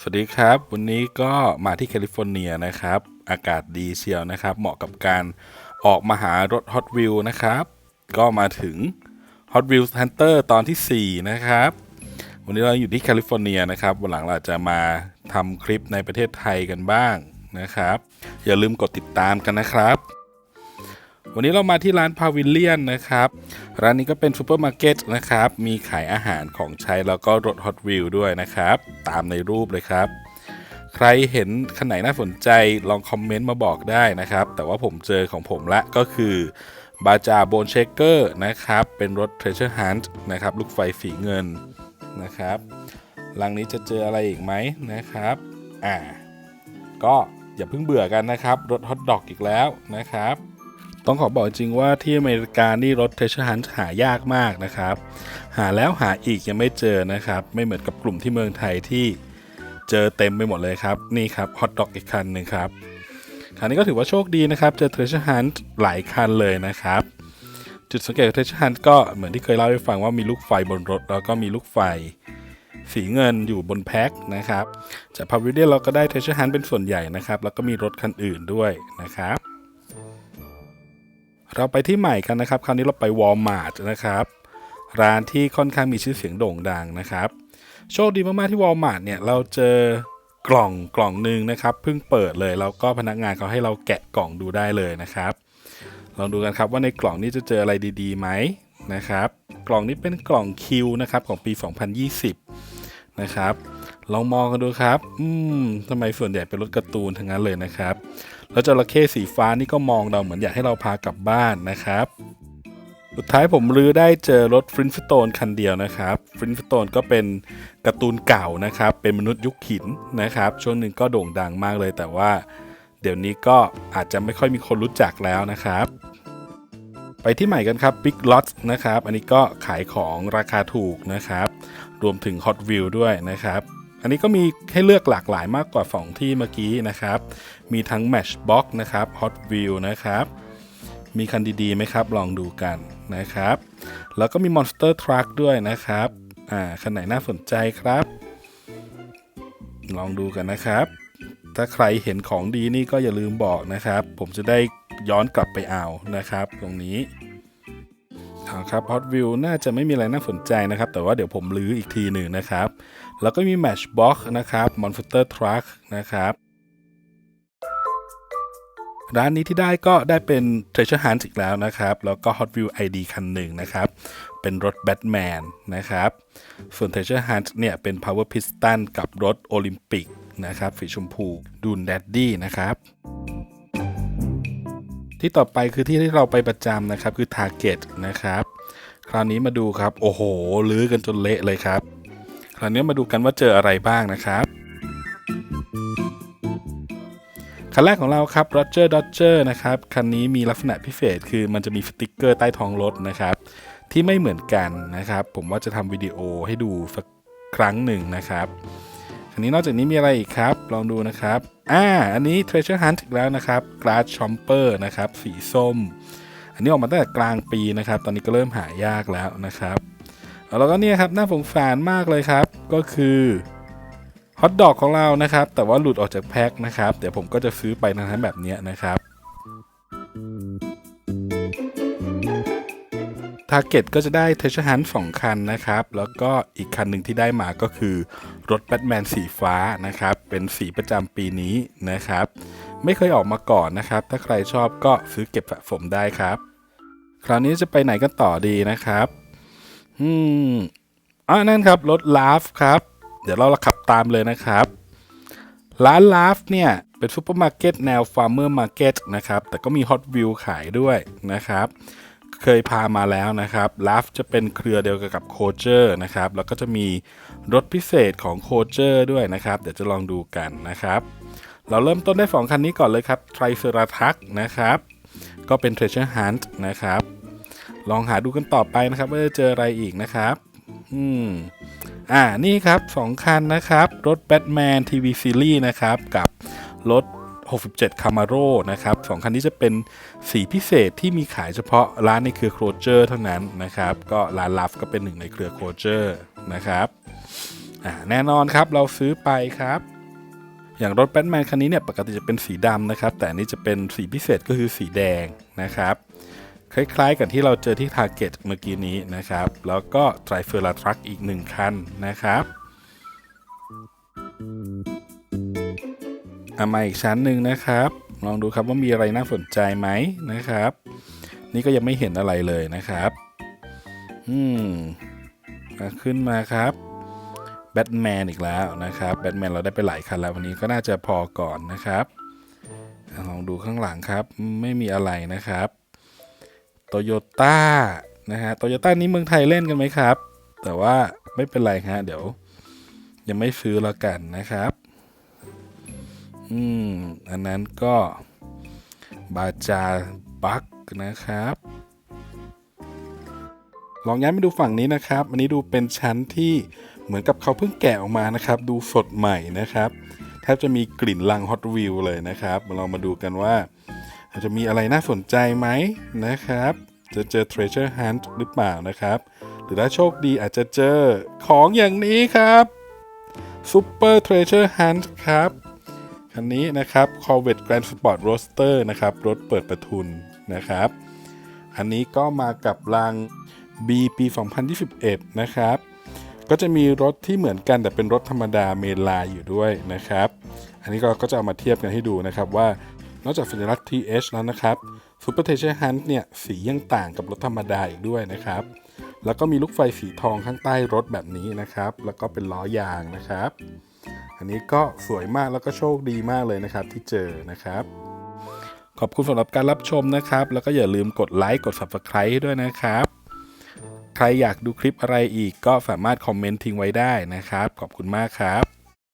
สวัสดีครับ วันนี้ก็มาที่แคลิฟอร์เนียนะครับ อากาศดีเชียวนะครับ เหมาะกับการออกมาหารถ Hot Wheel นะครับ ก็มาถึง Hot Wheels Hunter ตอนที่ 4 นะครับ วันนี้เราอยู่ที่แคลิฟอร์เนียนะครับ วันหลังเราจะมาทำคลิปในประเทศไทยกันบ้างนะครับ อย่าลืมกดติดตามกันนะครับ วันนี้เรามาที่ร้านพาวิลเลียนนะครับ ร้านนี้ก็เป็นซูเปอร์มาร์เก็ตนะครับ มีขายอาหารของใช้แล้วก็รถ Hot Wheel ด้วยนะครับ ตามในรูปเลยครับ ใครเห็นคันไหนน่าสนใจลองคอมเมนต์มาบอกได้นะครับ แต่ว่าผมเจอของผมละก็คือบาจาโบนเชคเกอร์นะครับ เป็นรถ Treasure Hunt นะครับ ลูกไฟสีเงินนะครับหลังนี้จะเจออะไรอีกไหมนะครับ อ่า ก็อย่าเพิ่งเบื่อกันนะครับ รถฮอตดอกอีกแล้วนะครับ ต้องขอบอกจริงว่าที่อเมริกานี่รถ Treasure Hunt หายากมากนะครับ หาแล้วหาอีกยังไม่เจอนะครับ ไม่เหมือนกับกลุ่มที่เมืองไทยที่เจอเต็มไปหมดเลยครับ นี่ครับฮอตดอกอีกคันหนึ่งครับคันนี้ก็ถือว่าโชคดีนะครับ เจอ Treasure Hunt หลายคันเลยนะครับ จุดสังเกตของ Treasure Hunt ก็เหมือนที่เคยเล่าให้ฟังว่ามีลูกไฟบนรถ แล้วก็มีลูกไฟสีเงินอยู่บนแพ็คนะครับ จากพาวิเดียเราก็ได้ Treasure Hunt เป็นส่วนใหญ่นะครับ แล้วก็มีรถคันอื่นด้วยนะครับ เราไปที่ใหม่กันนะครับ คราวนี้เราไปวอลมาร์ทนะครับ ร้านที่ค่อนข้างมีชื่อเสียงโด่งดังนะครับ โชคดีมากๆที่วอลมาร์ทเนี่ยเราเจอกล่องกล่องหนึ่งนะครับเพิ่งเปิดเลยแล้วก็พนักงานเขาให้เราแกะกล่องดูได้เลยนะครับ ลองดูกันครับว่าในกล่องนี้จะเจออะไรดีๆไหมนะครับ กล่องนี้เป็นกล่องคิวนะครับของปี 2020 นะครับ ลองมองกันดูครับ อืมทำไมส่วนใหญ่เป็นรถการ์ตูนทั้งนั้นเลยนะครับ แล้วจระเข้สีฟ้านี่ก็มองเราเหมือนอยากให้เราพากลับบ้านนะครับ สุดท้ายผมรื้อได้เจอรถฟรินสโตนคันเดียวนะครับ ฟรินสโตนก็เป็นการ์ตูนเก่านะครับ เป็นมนุษย์ยุคหินนะครับ ช่วงหนึ่งก็โด่งดังมากเลยแต่ว่า เดี๋ยวนี้ก็อาจจะไม่ค่อยมีคนรู้จักแล้วนะครับไปที่ใหม่กันครับ Big Lots นะครับ อันนี้ก็ขายของราคาถูกนะครับ รวมถึง Hot Wheel ด้วยนะครับ อันนี้ก็มีให้เลือกหลากหลายมากกว่า 2 ที่เมื่อกี้นะครับ มีทั้ง Matchbox นะครับ Hot Wheel นะครับ มีคันดีๆไหมครับ ลองดูกันนะครับ แล้วก็มี Monster Truck ด้วยนะครับ อ่า คันไหนน่าสนใจครับ ลองดูกันนะครับ ถ้าใครเห็นของดีนี่ก็อย่าลืมบอกนะครับ ผมจะได้ย้อนกลับไปเอานะครับ ตรงนี้ ครับ Hot Wheel น่าจะไม่มีอะไรน่าสนใจนะครับ แต่ว่าเดี๋ยวผมลื้ออีกทีหนึ่งนะครับ แล้วก็มี Matchbox นะครับ Monster Truck นะครับร้านนี้ที่ได้ก็ได้เป็น Treasure Hunt อีกแล้วนะครับ แล้วก็ Hot Wheel ID คันหนึ่งนะครับ เป็นรถ Batman นะครับ ส่วน Treasure Hunt เนี่ยเป็น Power Piston กับรถโอลิมปิกนะครับสีชมพูดูนแดดดี้นะครับ ที่ต่อไปคือที่ที่เราไปประจำนะครับ คือ Target นะครับ คราวนี้มาดูครับ โอ้โห ลื้อกันจนเละเลยครับ คราวนี้มาดูกันว่าเจออะไรบ้างนะครับคันแรกของเราครับ Roger Dodger นะครับ คันนี้มีลักษณะพิเศษคือมันจะมีสติกเกอร์ใต้ท้องรถนะครับ ที่ไม่เหมือนกันนะครับ ผมว่าจะทำวิดีโอให้ดูสักครั้งหนึ่งนะครับ อันนี้นอกจากนี้มีอะไรอีกครับ ลองดูนะครับ อ่า อันนี้ Treasure Hunt อีกแล้วนะครับ Glass Chomper นะครับ สีส้ม อันนี้ออกมาตั้งแต่กลางปีนะครับ ตอนนี้ก็เริ่มหายากแล้วนะครับแล้วก็เนี่ยครับน่าสงสารมากเลยครับ ก็คือฮอทดอกของเรานะครับ แต่ว่าหลุดออกจากแพ็คนะครับ เดี๋ยวผมก็จะซื้อไปนะฮะแบบเนี้ยนะครับ ทาร์เก็ตก็จะได้ Treasure Hunt 2คันนะครับ แล้วก็อีกคันหนึ่งที่ได้มาก็คือ รถแบทแมนสีฟ้านะครับ เป็นสีประจำปีนี้นะครับ ไม่เคยออกมาก่อนนะครับ ถ้าใครชอบก็ซื้อเก็บสะสมได้ครับ คราวนี้จะไปไหนกันต่อดีนะครับ อืมอ่านั่นครับ รถลาฟครับ เดี๋ยวเราขับตามเลยนะครับ ร้านลาฟเนี่ย เป็นซูเปอร์มาร์เก็ตแนวฟาร์มเมอร์มาร์เก็ตนะครับ แต่ก็มีฮอตวิวขายด้วยนะครับ เคยพามาแล้วนะครับลาฟจะเป็นเครือเดียวกับโคเจอร์นะครับ แล้วก็จะมีรถพิเศษของโคเจอร์ด้วยนะครับ เดี๋ยวจะลองดูกันนะครับ เราเริ่มต้นได้2คันนี้ก่อนเลยครับ t r i c e r a t u s นะครับ ก็เป็น Treasure Hunt นะครับ ลองหาดูกันต่อไปนะครับว่าจะเจออะไรอีกนะครับ อืม อ่า นี่ครับ 2 คันนะครับ รถ Batman TV Series นะครับ กับรถ 67 Camaro นะครับสองคันนี้จะเป็นสีพิเศษที่มีขายเฉพาะร้านในเครือโครเจอร์เท่านั้นนะครับ ก็ร้านลัฟก็เป็นหนึ่งในเครือโครเจอร์นะครับแน่นอนครับเราซื้อไปครับอย่างรถแบทแมนคันนี้เนี่ยปกติจะเป็นสีดำนะครับ แต่นี้จะเป็นสีพิเศษก็คือสีแดงนะครับ คล้ายๆกับที่เราเจอที่ทาร์เก็ตเมื่อกี้นี้นะครับ แล้วก็ไตรเฟอร์ลาทรัคอีกหนึ่งคันนะครับ เอามาอีกชั้นหนึ่งนะครับ ลองดูครับว่ามีอะไรน่าสนใจไหมนะครับ นี่ก็ยังไม่เห็นอะไรเลยนะครับอืมขึ้นมาครับแบทแมนอีกแล้วนะครับแบทแมนเราได้ไปหลายคันแล้ววันนี้ก็น่าจะพอก่อนนะครับลองดูข้างหลังครับไม่มีอะไรนะครับโตโยต้านะฮะโตโยต้านี้เมืองไทยเล่นกันไหมครับ แต่ว่าไม่เป็นไรฮะเดี๋ยวยังไม่ซื้อแล้วกันนะครับ อืมอันนั้นก็บาจาบักนะครับ ลองย้ายมาดูฝั่งนี้นะครับ อันนี้ดูเป็นชั้นที่เหมือนกับเขาเพิ่งแกะออกมานะครับ ดูสดใหม่นะครับแทบจะมีกลิ่นลังฮอตวิวเลยนะครับเรามาดูกันว่าจะมีอะไรน่าสนใจไหมนะครับ จะเจอ treasure hunt หรือเปล่านะครับ หรือถ้าโชคดีอาจจะเจอของอย่างนี้ครับ Super Treasure Hunt ครับ คันนี้นะครับ Corvette Grand Sport Roadster นะครับ รถเปิดประทุนนะครับ อันนี้ก็มากับรัง B ปี 2021 นะครับ ก็จะมีรถที่เหมือนกันแต่เป็นรถธรรมดาเมลายอยู่ด้วยนะครับ อันนี้เราก็จะเอามาเทียบกันให้ดูนะครับว่านอกจากสัญลักษณ์ TH แล้วนะครับ Super Treasure Hunt เนี่ยสียังต่างกับรถธรรมดาอีกด้วยนะครับ แล้วก็มีลูกไฟสีทองข้างใต้รถแบบนี้นะครับ แล้วก็เป็นล้อยางนะครับ อันนี้ก็สวยมากแล้วก็โชคดีมากเลยนะครับที่เจอนะครับ ขอบคุณสำหรับการรับชมนะครับ แล้วก็อย่าลืมกดไลค์กด Subscribe ด้วยนะครับ ใครอยากดูคลิปอะไรอีกก็สามารถคอมเมนต์ทิ้งไว้ได้นะครับ ขอบคุณมากครับ